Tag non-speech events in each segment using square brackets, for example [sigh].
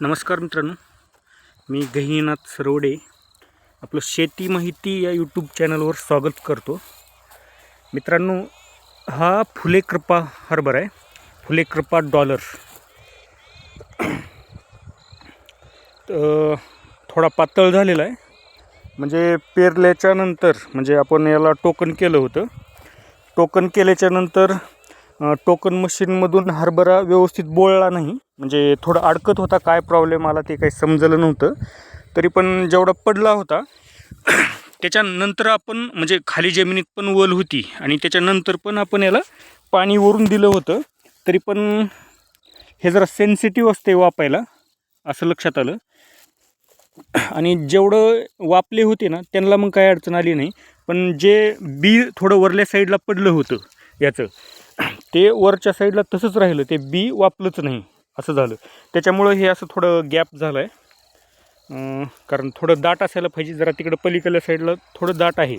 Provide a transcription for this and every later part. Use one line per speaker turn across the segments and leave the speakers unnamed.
नमस्कार मित्रांनो मी गहिनीनाथ सरवडे आपलं शेती माहिती या यूट्यूब चॅनलवर स्वागत करतो. मित्रांनो हा फुले कृपा हरभरा आहे. फुले कृपा डॉलर थोडा पातळ झालेला आहे. म्हणजे पेरल्याच्या नंतर म्हणजे आपण याला टोकन केलं होतं. टोकन केल्याच्यानंतर टोकन मशीनमधून हरभरा व्यवस्थित बोळला नाही. म्हणजे थोडं अडकत होता काय प्रॉब्लेम आला ते काही समजलं नव्हतं. तरी पण जेवढा पडला होता त्याच्यानंतर आपण म्हणजे खाली जमिनीत पण वल होती आणि त्याच्यानंतर पण आपण याला पाणी वरून दिलं होतं. तरी पण हे जरा सेन्सिटिव्ह असते वापायला असं लक्षात आलं. आणि जेवढं वापले होते ना त्यांना मग काही अडचण आली नाही. पण जे बी थोडं वरल्या साईडला पडलं होतं याचं ते वरच्या साईडला तसंच राहिलं ते बी वापलंच नाही असं झालं. त्याच्यामुळं हे असं थोडं गॅप झालं आहे कारण थोडं दाट असायला पाहिजे जरा तिकडं पलीकडल्या साईडला थोडं दाट आहे.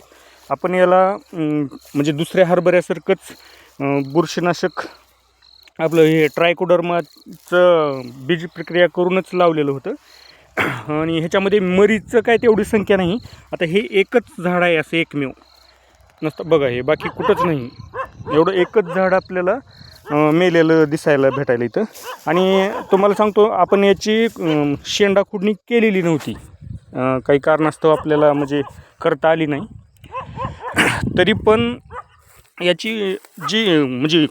आपण याला म्हणजे दुसऱ्या हरभऱ्यासारखंच बुरशीनाशक आपलं हे ट्रायकोडर्माचं बीज प्रक्रिया करूनच लावलेलं होतं. आणि ह्याच्यामध्ये मरीचं काय तेवढी संख्या नाही. आता हे एकच झाड आहे असं एकमेव. नसतं बघा हे बाकी कुठंच नाही. एवढं एकच झाड आपल्याला मेलेलं दिसायला भेटायला इथं. आणि तुम्हाला सांगतो आपण याची शेंडा खुडणी केलेली नव्हती. काही कारणास्तव आपल्याला म्हणजे करता आली नाही. तरी पण याची जी म्हणजे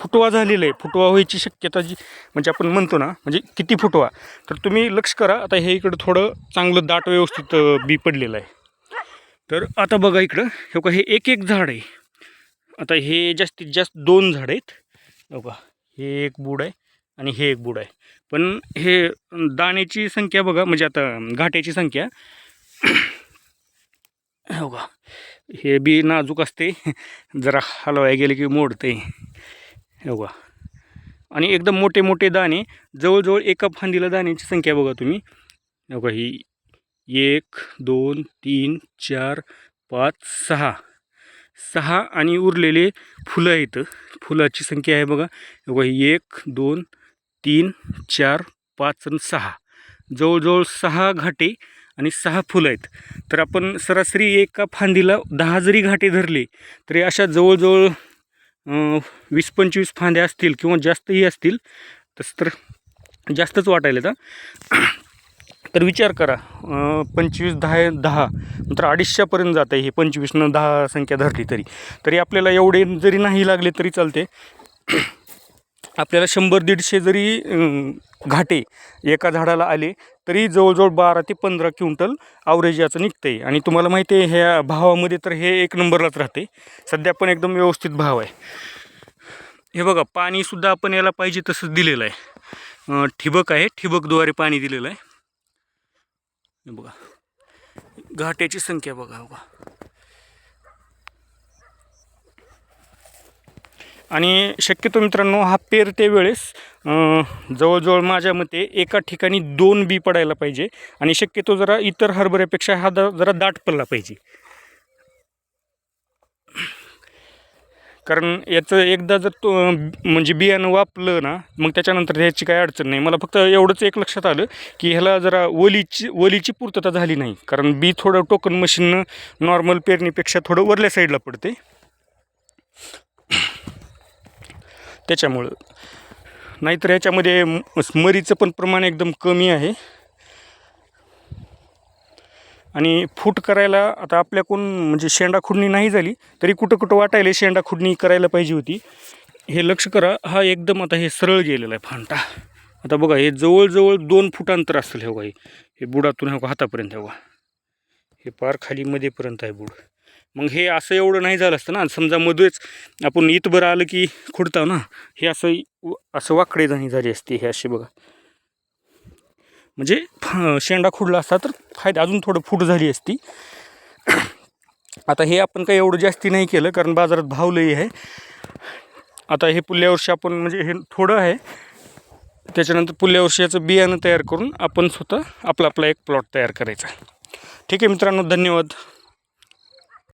फुटवा झालेला आहे फुटवा व्हायची शक्यता जी म्हणजे आपण म्हणतो ना म्हणजे किती फुटवा तर तुम्ही लक्ष करा. आता हे इकडं थोडं चांगलं दाट व्यवस्थित बी पडलेलं आहे. तर आता बघा इकडं हे का हे एक एक झाड आहे. आता हे जास्तीत जास्त दोन झाडं आहेत. बघा हे एक बूड आहे आणि हे एक बूड आहे. पण हे दाण्याची संख्या बघा म्हणजे आता घाट्याची संख्या. हो [coughs] बघा हे बी नाजूक असते. जरा हलवाय गेले की मोडते. हो बघा. आणि एकदम मोठे मोठे दाणे जवळजवळ एका फांदीला दाण्याची संख्या बघा तुम्ही. हो बघा ही एक दोन तीन चार पाच सहा. सहा आणि उरलेले फुलं आहेत. फुलाची संख्या आहे बघा. बघा ही एक दोन तीन चार पाच आणि सहा. जवळजवळ सहा घाटे आणि सहा फुलं आहेत. तर आपण सरासरी एका फांदीला दहा जरी घाटे धरले तरी अशा जवळजवळ वीस पंचवीस फांद्या असतील किंवा जास्तही असतील तसं तर जास्तच वाटायला तर तर विचार करा पंचवीस दहा दहा नंतर अडीचशेपर्यंत जात आहे हे पंचवीसनं दहा संख्या धरली तरी. तरी आपल्याला एवढे जरी नाही लागले तरी चालते. [clears throat] आपल्याला शंभर दीडशे जरी घाटे एका झाडाला आले तरी जवळजवळ बारा ते पंधरा क्विंटल आवरेज याचं निघतं आहे आणि तुम्हाला माहिती आहे ह्या भावामध्ये तर हे एक नंबरलाच राहते सध्या पण एकदम व्यवस्थित भाव आहे. हे बघा पाणीसुद्धा आपण याला पाहिजे तसंच दिलेलं आहे. ठिबक आहे ठिबकद्वारे पाणी दिलेलं आहे. बघा. घाट्याची संख्या बघा बघा. आणि शक्यतो मित्रांनो हा पेरते वेळेस जवळजवळ माझ्या मते एका ठिकाणी दोन बी पडायला पाहिजे. आणि शक्यतो जरा इतर हरभऱ्यापेक्षा हा दा जरा दाट पडला पाहिजे. कारण याचं एकदा जर तो म्हणजे बियाणं वापलं ना मग त्याच्यानंतर ह्याची काही अडचण नाही. मला फक्त एवढंच एक लक्षात आलं की ह्याला जरा ओलीची ओलीची पूर्तता झाली नाही. कारण बी थोडं टोकन मशीननं नॉर्मल पेरणीपेक्षा थोडं वरल्या साईडला पडते. त्याच्यामुळं. नाहीतर याच्यामध्ये मरीचं पण प्रमाण एकदम कमी आहे. आणि फूट करायला आता आपल्याकडून म्हणजे शेंडा खुडणी नाही झाली तरी कुठं कुठं वाटायला शेंडा खुडणी करायला पाहिजे होती. हे लक्ष करा हा एकदम आता हे सरळ गेलेला आहे फांटा. आता बघा हे जवळजवळ दोन फुटांतर असेल हे बघा हे. हे बुडातून हे हातापर्यंत हे बघा. हे पार खाली मध्येपर्यंत आहे बुड. मग हे असं एवढं नाही झालं असतं ना समजा मध्येच आपण इथभर आलं की खुडताव ना हे असं व- असं वाकडे जाणी झाली असते हे असे बघा. म्हणजे फ- शेंडा खुडला असता तर फायदा अजून थोडं फूट झाली असती. आता हे आपण काही एवढं जास्ती नाही केलं कारण बाजारात भाव लई आहे. आता हे पुढल्या वर्षी आपण म्हणजे हे थोडं आहे. त्याच्यानंतर पुढल्या वर्षी याचं बियाणं तयार करून आपण स्वतः आपला आपला एक प्लॉट तयार करायचा. ठीक आहे मित्रांनो धन्यवाद.